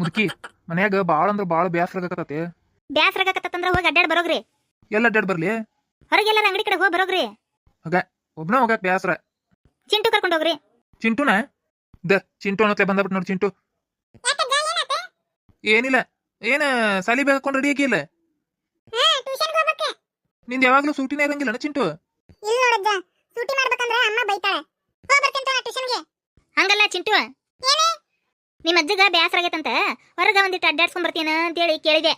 ಮುದುಕಿ ಮನ್ಯಾಗ ಬಾಳ ಅಂದ್ರ ಬಾಳ ಬ್ಯಾಸರ ಆಗಕತ್ತತಿ. ಬ್ಯಾಸರ ಆಗಕತ್ತಂದ್ರ ಹೋಗಿ ಅಡ್ಡಾಡ್ ಬರೋಗ್ರಿ. ಎಲ್ಲ ಅಡ್ಡಾಡ್ ಬರ್ಲಿ? ಹೊರಗೆಲ್ಲ ಅಂಗಡಿ ಕಡೆ ಹೋಗಿ ಬರೋಗ್ರಿ. ಒಬ್ನ ಹೋಗಕ್ ಬ್ಯಾಸರ. ಚಿಂಟು ಕರ್ಕೊಂಡು ಹೋಗ್ರಿ. ಚಿಂಟುನ? ದ ಚಿಂಟು ಅನ್ನತ್ಲೆ ಬಂದ್ಬಿಟ್ ನೋಡಿ ಚಿಂಟು. ಏನಿಲ್ಲ ಏನ ಸಾಲಿ ಬೇಗ ಹಾಕೊಂಡ್ ರೆಡಿ ಆಗಿಲ್ಲ ನಿಂದ ಯಾವಾಗ್ಲೂ ಸೂಟಿನೇ ಇರಂಗಿಲ್ಲ ಚಿಂಟು? ಇಲ್ಲ ನೋಡಜ್ಜ ಸೂಟಿ ಮಾಡ್ಬೇಕಂದ್ರೆ ಅಮ್ಮ ಬೈತಾಳೆ. ಹೋಗ್ ಬರ್ತೀನಿ ತಗೋ ಟ್ಯೂಷನ್ಗೆ ಹಂಗಲ್ಲ ಚಿಂಟು. ನಿಮ್ಮ ಅಜ್ಜಗ ಬ್ಯಾಸರ ಆಗೈತಂತ ಹೊರಗ ಒಂದಿಟ್ಟು ಅಡ್ಡಾಡ್ಸ್ಕೊಂಡ್ ಬರ್ತೀನ ಅಂತೇಳಿ ಕೇಳಿದೆ.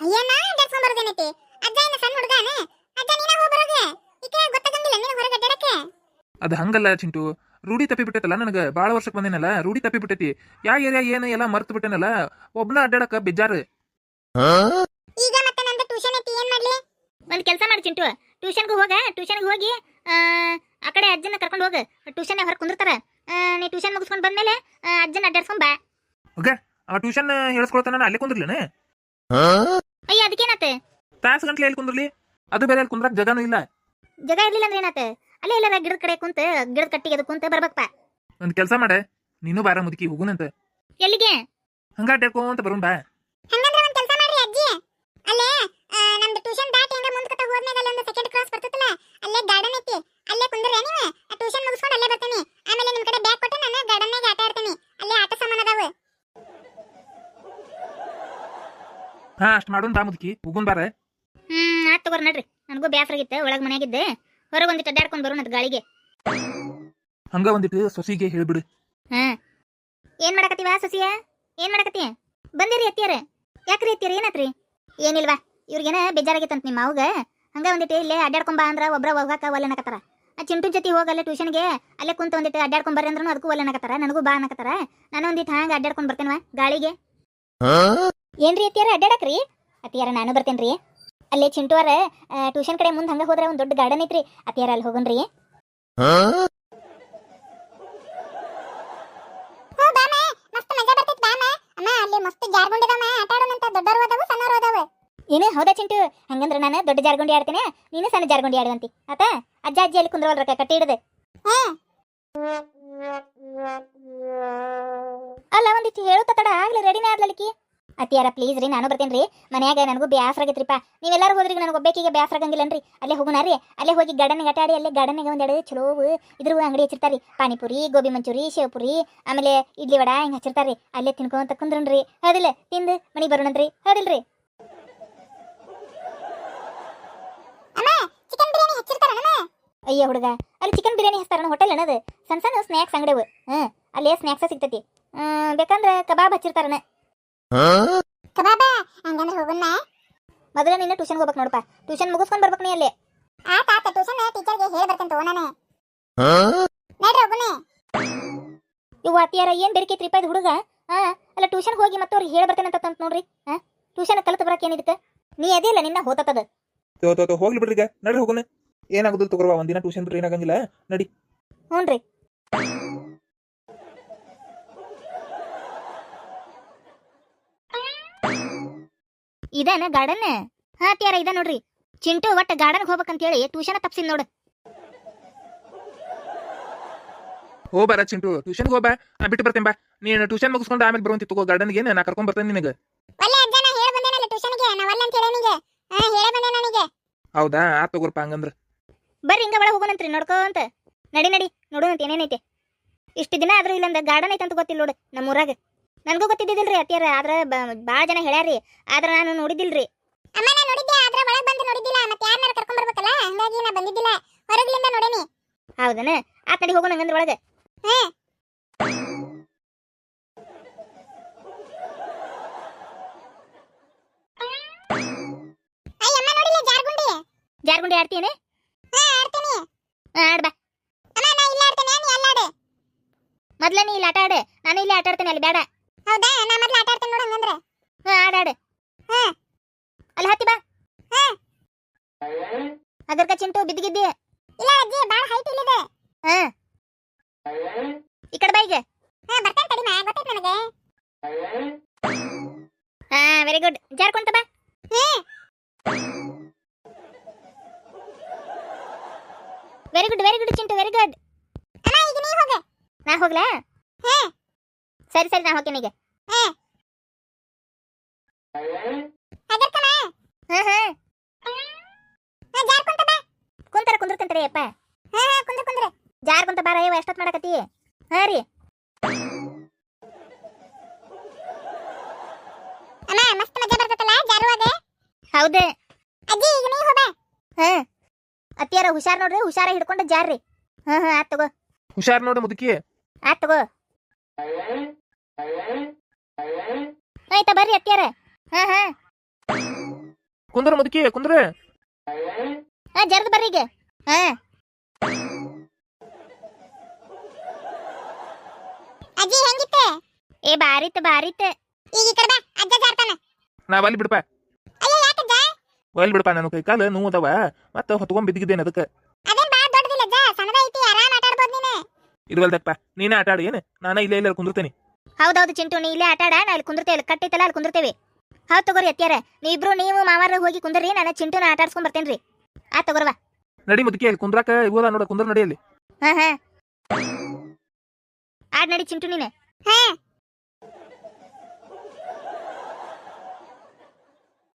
ಅಯ್ಯ ನಾ ಅಡ್ಡಾಡ್ಸ್ಕೊಂಡ್ ಬರೋದೇನೈತಿ? ಅಜ್ಜ ಇನ್ನ ಸಣ್ಣ ಹುಡುಗಾನ ಅಜ್ಜ ನೀನ ಹೋಗ್ ಬರೋಗೆ ಈಕೆ ಗೊತ್ತಾಗಂಗಿಲ್ಲ ನಿನಗೆ ಹೊರಗೆ ಅಡ್ಡಾಡಕ್ಕೆ. ಅದ್ ಹಂಗಲ್ಲ ಚಿಂಟು ರೂಢಿ ತಪ್ಪಿ ಬಿಟ್ಟೈತಲ್ಲ ನನಗ ಬಾಳ ವರ್ಷಕ್ಕೆ ಬಂದೇನಲ್ಲ ರೂಢಿ ತಪ್ಪಿ ಬಿಟ್ಟೈತಿ. ಯಾ ಏರಿಯಾ ಏನು ಎಲ್ಲ ಮರ್ತು ಬಿಟ್ಟೇನಲ್ಲ ಒಬ್ನ ಅಡ್ಡಾಡಕ ಬೇಜಾರು ಈಗ ಮತ್ತೆ ನಂದು ಟ್ಯೂಷನ್ ಐತಿ ಏನ್ ಮಾಡ್ಲಿ? ಒಂದ್ ಕೆಲಸ ಮಾಡಿ ಚಿಂಟು ಟ್ಯೂಷನ್ಗೆ ಹೋಗ ಟ್ಯೂಷನ್ಗೆ ಹೋಗಿ ಆ, ಕಡೆ ಅಜ್ಜನ ಕರ್ಕೊಂಡು ಹೋಗ ಟ್ಯೂಷನ್ ಹೊರ ಕುಂದಿರ್ತಾರ. ನೀ ಟ್ಯೂಷನ್ ಮುಗಿಸ್ಕೊಂಡು ಬಂದ್ಮೇಲೆ ಅಜ್ಜನ ಅಡ್ಡಾಡ್ಸ್ಕೊಂಡ್ ಬಾ. ಓಕೆ ಆ ಟ್ಯೂಷನ್ ಹೇಳ್ಸ್ಕೊಳ್ತಾನ ಅಲ್ಲೇ ಕುಂದ್ರಲೇನೆ ಅಯ್ಯ ಅದಕ್ಕೇನತ್ತೆ ತಾಸು ಗಂಟ್ಲೆ ಎಲ್ಲಿ ಕುಂದ್ರಲಿ? ಅದು ಬೇರೆ ಅಲ್ಲಿ ಕುಂದ್ರಕ್ ಜಗನೂ ಇಲ್ಲ. ಜಗ ಇರ್ಲಿಲ್ಲ ಅಂದ್ರೆ ಏನಾತ? ಅಲ್ಲೇ ಇಲ್ಲ ಗಿಡದ ಕಡೆ ಕುಂತ ಗಿಡದ ಕಟ್ಟಿಗೆ ಅದು ಕುಂತ ಬರ್ಬೇಕಪ್ಪ. ಒಂದ್ ಕೆಲಸ ಮಾಡೆ ನೀನು ಬಾರ ಮುದುಕಿ ಹೋಗುನಂತ ಎಲ್ಲಿಗೆ? ಹಂಗ ಅಂತ ಬರೋಣ ಬಾ. ಹಂಗಂದ್ರೆ ಒಂದ್ ಕೆಲಸ ಮಾಡ್ರಿ ಅಜ್ಜಿ. ಅಲ್ಲೇ ನಮ್ದು ಟ್ಯೂಷನ್ ದಾಟಿ ಹಂಗ ಮುಂದೆ ಹೋದ್ಮ್ಯಾಗ ಒಂದು ಸೆಕೆಂಡ್ ಕ್ಲಾಸ್ ಸೆಕೆಂಡ್ ಅಲ್ಲೇ ಗಾರ್ಡನ್ ಐತಿ ಅಲ್ಲೇ ಕುಂದ್ರೆ ನೀವು ಟ್ಯೂಷನ್ ಮುಗಿಸ್ಕೊಂಡು ಅಲ್ಲೇ ಬರ್ತೀನಿ ಆಮೇಲೆ ನಿಮ್ ಕಡೆ ಬ್ಯಾಗ್ ಕೊಟ್ಟು ನಾನು ಗಾರ್ಡನ್ಯಾಗ ಆಟ ಆಡ್ತೀನಿ ಅಲ್ಲೇ ಆಟ ಸಾಮಾನ್ ಅದಾವ ಹಾ ಅಷ್ಟ್ ಮಾಡೋಣ ಬಾ ಮುದುಕಿ ಹೋಗುನ್ ಬಾರ. ಹ್ಮ್ ಆತ್ ತಗೋರ್ ನಡ್ರಿ. ನನಗೂ ಬ್ಯಾಸರಾಗಿತ್ತು ಒಳಗ್ ಮನ್ಯಾಗಿದ್ದೆ. ಹೊರಗೆ ಒಂದಿಟ್ಟು ಅಡ್ಡಾಡ್ಕೊಂಡ್ ಬರೋಣ ಗಾಳಿಗೆ. ಹಂಗ ಒಂದಿಟ್ಟು ಸೊಸಿಗೆ ಹೇಳ್ಬಿಡು. ಹಾ. ಏನ್ ಮಾಡಕತ್ತೀವ ಸೊಸಿಯ? ಏನ್ ಮಾಡಕತ್ತಿ? ಬಂದಿರಿ ಎತ್ತಿಯರ ಯಾಕ್ರಿ ಎತ್ತಿಯರ ಏನಾತ್ರಿ? ಏನಿಲ್ವಾ ಇವ್ರಿಗೇನ ಬೇಜಾರಾಗಿತ್ತಂತ ನಿಮ್ಮ ಅವಾಗ ಹಂಗ ಒಂದಿಟ್ಟು ಇಲ್ಲೇ ಅಡ್ಡಾಡ್ಕೊಂಡ್ ಬಾ ಅಂದ್ರ ಒಬ್ರ ಹೋಗಾಕ ಒಲ್ಲನಕತ್ತಾರ ಆ ಚಿಂಟು ಜೊತೆ ಹೋಗಲ್ಲ ಅಲ್ಲೇ ಟ್ಯೂಷನ್ಗೆ ಅಲ್ಲೇ ಕುಂತ ಒಂದಿಟ್ಟು ಅಡ್ಡಾಡ್ಕೊಂಡ್ ಬರ್ರಿ ಅಂದ್ರೂ ಅದಕ್ಕೂ ಒಲ್ಲನಕತ್ತಾರ ನನಗೂ ಬಾ ಅನ್ನಕತ್ತಾರ ನಾನು ಒಂದಿಟ್ಟು ಹಂಗ ಅಡ್ಡಾಡ್ಕೊಂಡ್ ಬರ್ತೇನವ ಗಾಳಿಗೆ. ಏನ್ರಿ ಅತ್ತಿಯಾರ? ಅಡ್ಡಾಡಕ್ರಿ ಅತ್ತಿಯಾರ ನಾನು ಬರ್ತೇನ್ರಿ. ಅಲ್ಲೇ ಚಿಂಟುವರ ಟ್ಯೂಷನ್ ಕಡೆ ಮುಂದೆ ಹಂಗ ಹೋದ್ರೆ ಒಂದ್ ದೊಡ್ಡ ಗಾರ್ಡನ್ ಐತ್ರಿ. ಅತ್ತಿಯಾರ ಅಲ್ಲಿ ಹೋ ಅದಾವು ಏನು ಹೌದಾ ಚಿಂಟು? ಹಂಗಂದ್ರ ನಾನು ದೊಡ್ಡ ಜಾರ್ಗುಂಡಿ ಆಡ್ತೇನೆ. ನೀನು ಸಣ್ಣ ಜಾರ್ಗುಂಡಿ ಆಡುವಂತಿ. ಆತ? ಅಜ್ಜ ಅಜ್ಜಿ ಅಲ್ಲಿ ಕುಂದ್ರವಲ್ರಕ್ಕ ಕಟ್ಟಿ ಹಿಡ್ದೆ? ಅಲ್ಲ ಒಂದಿಟ್ಟು ಹೇಳುತ್ತ ತಡ ಆಗ್ಲಿ ರೆಡಿನೇ ಆದ್ಲಲಿಕ್ಕಿ ಅತ್ತಿಯಾರ ಪ್ಲೀಸ್ ರೀ ನಾನು ಬರ್ತೇನೆ ರೀ ಮನ್ಯಾಗ ನನಗೂ ಬೇಸರ ಆಗೈತ್ರಿಪ್ಪ. ನೀವೆಲ್ಲರೂ ಹೋದ್ರಿ ನನಗೆ ಒಬ್ಬೇಕಿಗೆ ಬೇಸರ ಆಗಂಗಿಲ್ಲನ್ರಿ. ಅಲ್ಲೇ ಹೋಗೋಣ ರೀ. ಅಲ್ಲೇ ಹೋಗಿ ಗಾರ್ಡನ್ಗೆ ಆಟ ಆಡಿ ಅಲ್ಲೇ ಗಾರ್ಡನ್ಗೆ ಒಂದೆರಡು ಚಲೋ ಇದ್ರ ಅಂಗಡಿ ಹಚ್ಚಿರ್ತಾರಿ ಪಾನಿಪುರಿ ಗೋಬಿ ಮಂಚೂರಿ ಶೇವ್ಪುರಿ ಆಮೇಲೆ ಇಡ್ಲಿ ವಡ ಹಿಂಗೆ ಹಚ್ಚಿರ್ತಾರಿ ಅಲ್ಲೇ ತಿನ್ಕೊಂತ ಕುಂದ್ರನ್ರಿ. ಹೌದಿಲ್ಲ? ತಿಂದು ಮನೆಗೆ ಬರೋಣಂತ್ರಿ ಹೌದಿಲ್ರಿ? ಅಯ್ಯ ಹುಡುಗ ಅಲ್ಲಿ ಚಿಕನ್ ಬಿರಿಯಾನಿ ಹಚ್ತಾರ ಹೋಟೆಲ್ ಏನದು ಸಣ್ಣ ಸಣ್ಣ ಸ್ನ್ಯಾಕ್ಸ್ ಅಂಗಡಿವು ಹ್ಮ್ ಅಲ್ಲೇ ಸ್ನ್ಯಾಕ್ಸ ಸಿಗ್ತೈತಿ. ಬೇಕಂದ್ರ ಕಬಾಬ್ ಹಚ್ಚಿರ್ತಾರನ. ಕಬಾಬ ಹಂಗಂದ್ರೆ ಹೋಗೋಣ ಮೊದಲ ನಿನ್ನ ಟ್ಯೂಷನ್ ಹೋಗ್ಬೇಕು ನೋಡಪ್ಪ. ಟ್ಯೂಷನ್ ಮುಗಿಸ್ಕೊಂಡ್ ಬರ್ಬೇಕು ನೀ ಅಲ್ಲಿ. ಆ ಆತ ಟ್ಯೂಷನ್ ಟೀಚರ್ಗೆ ಹೇಳಿ ಬರ್ತೇನೆ ತಗೋಣನೆ ನಡ್ರಿ ಹೋಗೋಣ ಇವು ಅತ್ತಿಯಾರ ಏನ್ ತ್ರಿಪ ಇದು ಹುಡುಗ? ಹಾ? ಅಲ್ಲ ಟ್ಯೂಷನ್ ಹೋಗಿ ಮತ್ತೆ ಅವ್ರಿಗೆ ಹೇಳಿ ಬರ್ತೇನೆ ಅಂತ ನೋಡ್ರಿ. ಹಾ? ಟ್ಯೂಷನ್ ಕಲಿತು ಬರಕ್ ಏನಿದಕ್ಕೆ ನೀ ಅದೇ ಇಲ್ಲ ನಿನ್ನ ಹೋತದ ತೋ ತೋ ತೋ ಹೋಗ್ಲಿ ಬಿಡ್ರಿ ಈಗ. ನಡ್ರಿ ಹೋಗೋಣ ಏನಾಗುದಿಲ್ಲ ತಗೋರ್ವಾ ಒಂದಿನ ಟ್ಯೂಷನ್ ಬಿಟ್ರೆ ಏನಾಗಂಗಿಲ್ಲ. ನಡಿ. ಹ್ಞೂನ್ರಿ ಇದೇನ ಗಾರ್ಡನ್ ಹಾ ಅತ್ತಿಯಾರ ಇದ ನೋಡ್ರಿ. ಚಿಂಟು ಒಟ್ಟ ಗಾರ್ಡನ್ಗೆ ಹೋಗ್ಬೇಕಂತ ಹೇಳಿ ಟ್ಯೂಷನ್ ತಪ್ಸಿದ್ ನೋಡು. ಹೋ ಬರ ಚಿಂಟು ಟ್ಯೂಷನ್ ಹೋಗ ನಾ ಬಿಟ್ಟು ಬರ್ತೇನೆ ಬಾ. ನೀನು ಟ್ಯೂಷನ್ ಮುಗಿಸ್ಕೊಂಡು ಆಮೇಲೆ ಬರುವಂತಿ ತಗೋ ಗಾರ್ಡನ್ಗೆ ನಾ ಕರ್ಕೊಂಡ್ ಬರ್ತೇನೆ ನಿನಗೆ. ಒಳ್ಳೆ ಅಜ್ಜ ನಾ ಹೇಳಿ ಟ್ಯೂಷನ್ಗೆ? ನಾ ಒಳ್ಳೆ ಅಂತ ಹೇಳಿ ನಿನಗೆ. ಹಾ ಹೇಳಿ ಬಂದೆ ನನಗೆ. ಹೌದಾ? ಆ ತಗೋರ್ಪ ಹಂಗಂದ್ರ. ಬರ್ರಿ ಹಿಂಗ ಒಳಗೆ ಹೋಗೋಣಂತ್ರಿ ನೋಡ್ಕೊಂತ ನಡಿ ನಡಿ ನೋಡೋಣಂತ ಏನೇನೈತೆ. ಇಷ್ಟು ದಿನ ಆದ್ರೂ ಇಲ್ಲಂದ ಗಾರ್ಡನ್ ಐತೆ ಅಂತ ಗೊತ್ತಿಲ್ಲ ನೋಡು ನಮ್ಮ ಊರಾಗ ನನಗೂ ಗೊತ್ತಿದ್ದಿಲ್ಲ ರೀ ಅತ್ತಿಯರ ಆದ್ರೆ ಭಾಳ ಜನ ಹೇಳ್ಯಾರಿ ಆದ್ರೆ ನಾನು ನೋಡಿದ್ದಿಲ್ರಿ. ಅಮ್ಮ ನಾನು ನೋಡಿದ್ದೆ. ಆದ್ರೆ ಒಳಗೆ ಬಂದು ನೋಡಿದ್ದಿಲ್ಲ. ಮತ್ತೆ ಯಾರನ್ನ ಕರ್ಕೊಂಡ್ ಬರ್ಬೇಕಲ್ಲ? ಹಂಗಾಗಿ ನಾ ಬಂದಿದ್ದಿಲ್ಲ. ಹೊರಗ್ಲಿಂದ ನೋಡೇನಿ. ಹೌದನ? ಆ ನಡಿ ಹೋಗೋಣ ಹಂಗಂದ್ರ ಒಳಗೆ. ಹಾ. ಜಾರ್ಗುಂಡಿ? ಆಡ್ತೀನಿ ಹಾ ಆಡ್ತೀನಿ. ಆಡ್ ಬಾ. ಅಮ್ಮ ನಾ ಇಲ್ಲ ಆಡ್ತೇನೆ. ನೀ ಅಲ್ಲ ಆಡು. ಮೊದ್ಲ ನೀ ಇಲ್ಲಿ ಆಟ ಆಡೆ. ನಾನು ಇಲ್ಲಿ ಆಟ ಆಡ್ತೇನೆ ಅಲ್ಲಿ ಬೇಡ. ಹೌದಾ? ನಾ ಮೊದ್ಲು ಆಟ ಆಡ್ತೇನೆ ನೋಡು ಹಂಗಂದ್ರೆ. ಹಾ ಆಡ ಆಡು. ಹಾ. ಅಲ್ಲಿ ಹತ್ತಿ ಬಾ. ಹಾ. ಅದರ್ಕ ಚಿಂಟು ಬಿದ್ದಿಗಿದ್ದಿ ಇಲ್ಲ ಅಜ್ಜಿ ಬಾಳ ಹೈಟ್ ಇಲ್ಲಿದೆ ಹಾ. ಈ ಕಡೆ ಬಾ ಈಗ. ಹಾ ಬರ್ತೇನೆ ತಡಿ ಮಾ ಗೊತ್ತೈತೆ ನನಗೆ. ಹಾ ವೆರಿ ಗುಡ್ ಜಾರ್ಕೊಂತ ಬಾ. Very good very good Chintu very good ಅಮ್ಮ ಈಗ ನೀ ಹೋಗ. ನಾ ಹೋಗ್ಲಾ? ಹಾ. ಸರಿ ಸರಿ ನಾ ಹೋಗ್ತೀನಿ ಈಗ. ಹಾ ಹೆದರ್ಕನ ಹಾ ಹಾ. ಜಾರ್ ಜಾರ್ಕೊಂತ ಬಾ. ಕುಂತಾರ ಕುಂದಿರ್ತಂತ್ರಿ ಅಪ್ಪ ಹಾ ಹ ಕುಂದ್ರ ಕುಂದ್ರ. ಜಾರ್ ಕುಂತ ಬಾರ ಇವ ಎಷ್ಟೊತ್ ಮಾಡಕತ್ತಿ? ಹಾ ರೀ. ಅಮ್ಮ ಮಸ್ತ್ ಮಜಾ ಬರ್ತತಲ್ಲ ಜಾರುವಾಗ ಹೌದೇ. ಅಜ್ಜಿ ಈಗ ನೀ ಹೋಗ ಹಾ. ಅತ್ತಿಯಾರ ಹುಷಾರ್ ನೋಡ್ರಿ ಹುಷಾರ ಹಿಡ್ಕೊಂಡು ಜಾರ್ರಿ. ಹಾ ಹಾ ಆತ್ ತಗೋ. ಹುಷಾರ್ ನೋಡು ಮುದುಕಿ. ಆತ್ ತಗೋ. ಆಯ್ತಾ ಬರ್ರಿ ಅತ್ತಿಯಾರ. ಹಾ ಹಾ. ಕುಂದ್ರ ಮುದುಕಿ ಕುಂದ್ರ. ಹಾ ಜರ್ದ್ ಬರ್ರಿ ಈಗ. ಹಾ. ಅಜ್ಜಿ ಹೆಂಗಿತ್ತೆ? ಏ ಬಾರಿತ್ ಬಾರಿತ್. ಈಗ ಈ ಕಡೆ ಬಾ ಅಜ್ಜ ಜಾರ್ತಾನ. ನಾ ಅಲ್ಲಿ ಬಿಡಪ್ಪ. ಅಯ್ಯೋ ಯಾಕಜ್ಜ? ಒಲ್ ಬಿಡಪ್ಪ ನಾನು ಕೈ ಕಾಲು ನೋವು ಅದಾವ. ಮತ್ತೆ ಹೊತ್ಕೊಂಡ್ ಬಿದ್ದಿದ್ದೇನೆ ಅದಕ್ಕೆ. ಅದೇನ್ ಬಾ ದೊಡ್ಡದಿಲ್ಲ ಅಜ್ಜ ಸಣ್ಣದೈತಿ ಆರಾಮ ಆಟ ಆಡ್ಬೋದು ನೀನು ಇರುವಲ್ದಪ್ಪ ನೀನೇ ಆಟ ಆಡಿ ಏನು? ನಾನ ಇಲ್ಲೇ ಇಲ್ಲ ಕುಂದಿರ್ತೇನೆ. ಹೌದೌದು ಚಿಂಟು ನೀ ಇಲ್ಲೇ ಆಟಾಡ ನಾ ಇಲ್ಲಿ ಕುಂದಿರ್ತೇವೆ ಇಲ್ಲಿ ಕಟ್ಟೈತಲ್ಲ ಅಲ್ಲಿ ಕುಂದಿರ್ತೇವೆ. ಹೌದು ತಗೋರಿ ಅತ್ಯಾರ ನೀವಿಬ್ರು ನೀವು ಮಾವಾರ ಹೋಗಿ ಕುಂದ್ರಿ ನಾನು ಚಿಂಟುನ ಆಟ ಆಡ್ಸ್ಕೊಂಡ್ ಬರ್ತೇನ್ರಿ. ಆ ತಗೋರ್ವ. ನಡಿ ಮುದುಕಿ ಅಲ್ಲಿ ಕುಂದ್ರಾಕ ಇವದ ನೋಡ ಕುಂದ್ರ ನಡಿ ಅಲ್ಲಿ. ಹಾ ಹಾ. ಆಡ್ ನಡಿ ಚಿಂಟು ನೀನೆ. ಹಾ